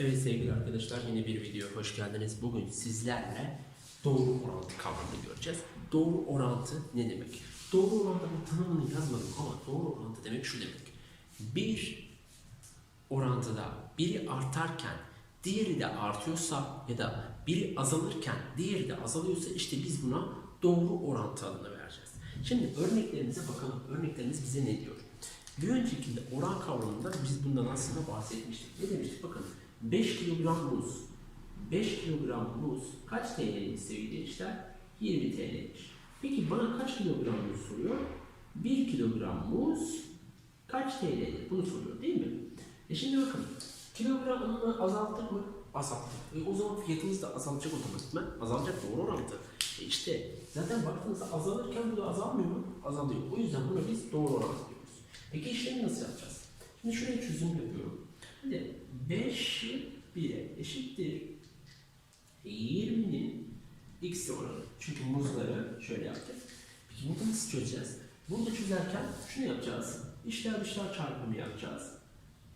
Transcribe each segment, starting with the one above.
Evet sevgili arkadaşlar yeni bir videoya hoş geldiniz. Bugün sizlerle doğru orantı kavramını göreceğiz. Doğru orantı ne demek? Doğru orantının tanımını yazmadım ama doğru orantı demek şu demek. Bir orantıda biri artarken diğeri de artıyorsa ya da biri azalırken diğeri de azalıyorsa işte biz buna doğru orantı adını vereceğiz. Şimdi örneklerimize bakalım. Örneklerimiz bize ne diyor? Bir öncekinde oran kavramında biz bundan aslında bahsetmiştik. Ne demiştik? Bakın 5 kilogram muz. 5 kilogram muz kaç TL'ymiş sevgili gençler? 20 TL'ymiş. Peki bana kaç kilogram muz soruyor? 1 kilogram muz kaç TL'dir? Bunu soruyor değil mi? E şimdi bakın kilogramını azalttık mı? Azalttık. E o zaman fiyatımız da azalacak otomatikman. Azalacak doğru orantı. E işte zaten baktığınızda azalırken bu da azalmıyor mu? Azalıyor. O yüzden buna biz doğru orantı diyoruz. Peki işlemi nasıl yapacağız? Şimdi şuraya çözüm yapıyorum. Şimdi 5'i 1'e eşittir 20'nin x oranı. Çünkü muzları şöyle yaptık. Peki bunu nasıl çözeceğiz? Bunu da çözerken şunu yapacağız. İşler dışlar çarpımı yapacağız.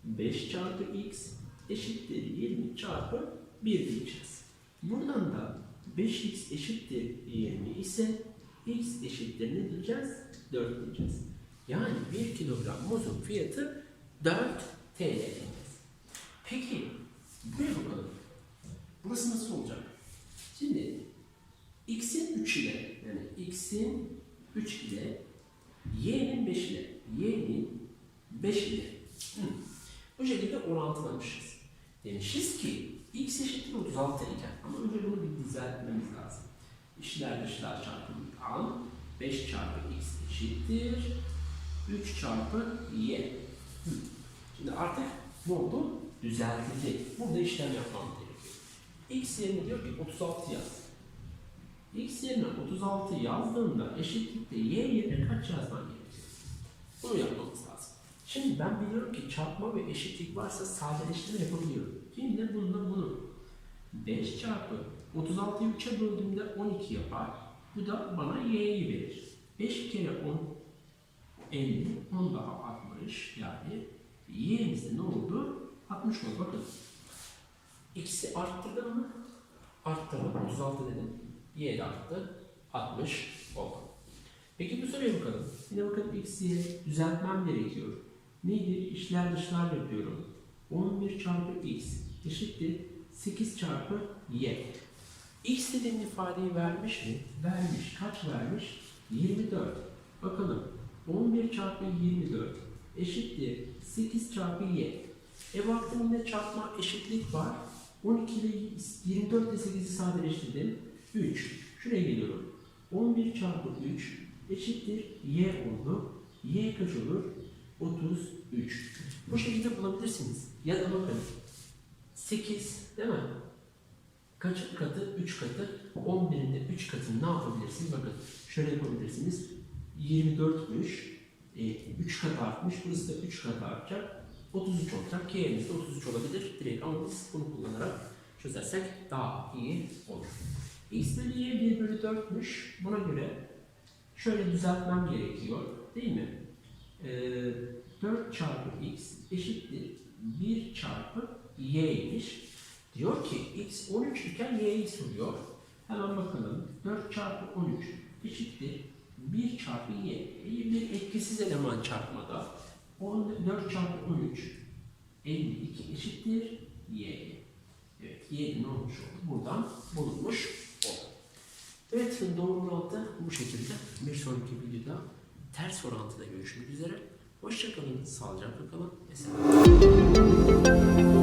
5 çarpı x eşittir 20 çarpı 1 diyeceğiz. Buradan da 5x eşittir 20 ise x eşittir ne diyeceğiz? 4 diyeceğiz. Yani 1 kilogram muzun fiyatı 4 TL. Peki buraya bakalım. Burası nasıl olacak? Şimdi x'in 3 ile yani x'in 3 ile y'nin 5 ile y'nin 5 ile Hı. bu şekilde orantılamışız. Demişiz ki x eşittir 36 iken ama önce bunu bir düzeltmemiz lazım. İşler dışlar çarpımından 5 çarpı x eşittir 3 çarpı y. Hı. Şimdi artık ne oldu? Düzeltildi. Burada işlem yapmam gerekiyor. X yerine diyor ki 36 yaz. X yerine 36 yazdığında eşitlikte y yerine kaç yazman gerekiyor? Bunu yapmamız lazım. Şimdi ben biliyorum ki çarpma ve eşitlik varsa sadeleştirme yapabiliyorum. Şimdi bununla bunu. 5 çarpı 36'yı 3'e böldüğümde 12 yapar. Bu da bana y'yi verir. 5 kere 10 50, 10 daha 60 yani y'miz de ne oldu? 60 oldu. Bakın. X'i arttırdım mı? Arttırdım. 36 dedim. Y de arttı. 60 oldu. Peki bu soruya bakalım. Yine bakın X'i düzeltmem gerekiyor. Neydi? İşler dışlar yapıyorum. 11 çarpı X eşittir 8 çarpı Y. X dediğim ifadeyi vermiş mi? Vermiş. Kaç vermiş? 24. Bakalım. 11 çarpı 24 eşittir 8 çarpı y. E baktım yine çarpma eşitlik var. 12 ile 24 ile 8'i sadeleştirdim. 3. Şuraya geliyorum. 11 çarpı 3 eşittir y oldu. y kaç olur? 33. Bu şekilde bulabilirsiniz. Ya da bakın 8 değil mi? Kaç katı? 3 katı. 11'in de 3 katını ne yapabilirsiniz? Bakın şöyle yapabilirsiniz. 24'müş. 3 kat artmış. Burası da 3 kat artacak. 33 olacak. K'miz de 33 olabilir. Direkt ama biz bunu kullanarak çözersek daha iyi olur. X bölü Y 1 bölü 4'müş. Buna göre şöyle düzeltmem gerekiyor. Değil mi? Ee, 4 çarpı X eşittir 1 çarpı Y'ymiş. Diyor ki X 13 iken Y'yi soruyor. Hemen bakalım. 4 çarpı 13 eşittir 1 çarpı y. Bir etkisiz eleman çarpmada 14 çarpı 13 52 eşittir y. Evet y ne olmuş oldu? Buradan bulunmuş oldu. Evet doğru orantı bu şekilde. Bir sonraki videoda ters orantıda görüşmek üzere. Hoşçakalın, sağlıcakla kalın. Esen.